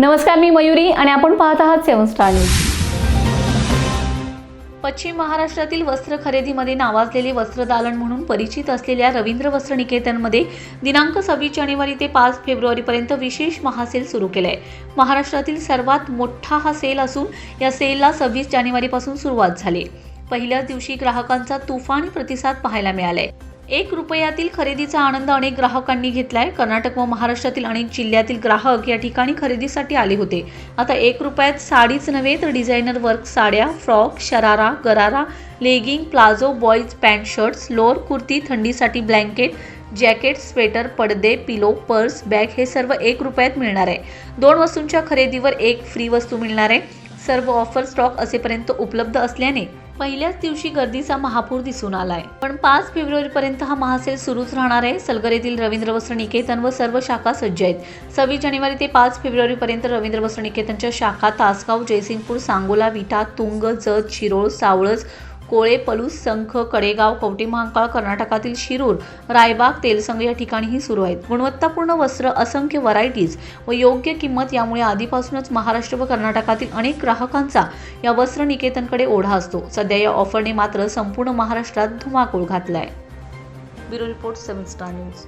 नमस्कार मी मयुरी आणि आपण पाहत आहात सेवन स्टार न्यूज. पश्चिम महाराष्ट्रातील वस्त्र खरेदीमध्ये नावाजलेले वस्त्रदालन म्हणून परिचित असलेल्या रवींद्र वस्त्र निकेतनमध्ये दिनांक सव्वीस जानेवारी ते पाच फेब्रुवारीपर्यंत विशेष महासेल सुरू केला आहे महाराष्ट्रातील सर्वात मोठा हा सेल असून या सेलला सव्वीस जानेवारीपासून सुरुवात झाली. पहिल्याच दिवशी ग्राहकांचा तुफान प्रतिसाद पाहायला मिळालाय. एक रुपयातील खरेदीचा आनंद अनेक ग्राहकांनी घेतला आहे कर्नाटक व महाराष्ट्रातील अनेक जिल्ह्यातील ग्राहक या ठिकाणी खरेदीसाठी आले होते. आता एक रुपयात साडीच नव्हे तर डिझायनर वर्क साड्या frock sharara gharara legging palazzo boys pant shirts lower kurti थंडीसाठी ब्लँकेट जॅकेट स्वेटर पडदे पिलो पर्स बॅग हे सर्व एक रुपयात मिळणार आहे. दोन वस्तूंच्या खरेदीवर एक फ्री वस्तू मिळणार आहे. सर्व ऑफर स्टॉक असेपर्यंत उपलब्ध असल्याने पहिल्याच दिवशी गर्दीचा महापूर दिसून आलाय. पण पाच फेब्रुवारीपर्यंत हा महासेल सुरूच राहणार आहे. सलगर येथील रवींद्र वस्त्र निकेतन व सर्व शाखा सज्ज आहेत. सव्वीस जानेवारी ते पाच फेब्रुवारीपर्यंत रवींद्र वस्त्र निकेतनच्या शाखा तासगाव जयसिंगपूर सांगोला विटा तुंग जत शिरोळ सावळज कोळे पलूस संख कडेगाव कवटे महाकाळ कर्नाटकातील शिरूर रायबाग तेलसंग या ठिकाणीही सुरू आहेत. गुणवत्तापूर्ण वस्त्र असंख्य व्हरायटीज व योग्य किंमत यामुळे आधीपासूनच महाराष्ट्र व कर्नाटकातील अनेक ग्राहकांचा या वस्त्र निकेतनकडे ओढा असतो. सध्या या ऑफरने मात्र संपूर्ण महाराष्ट्रात धुमाकूळ घातलाय. Bureau report seven star news.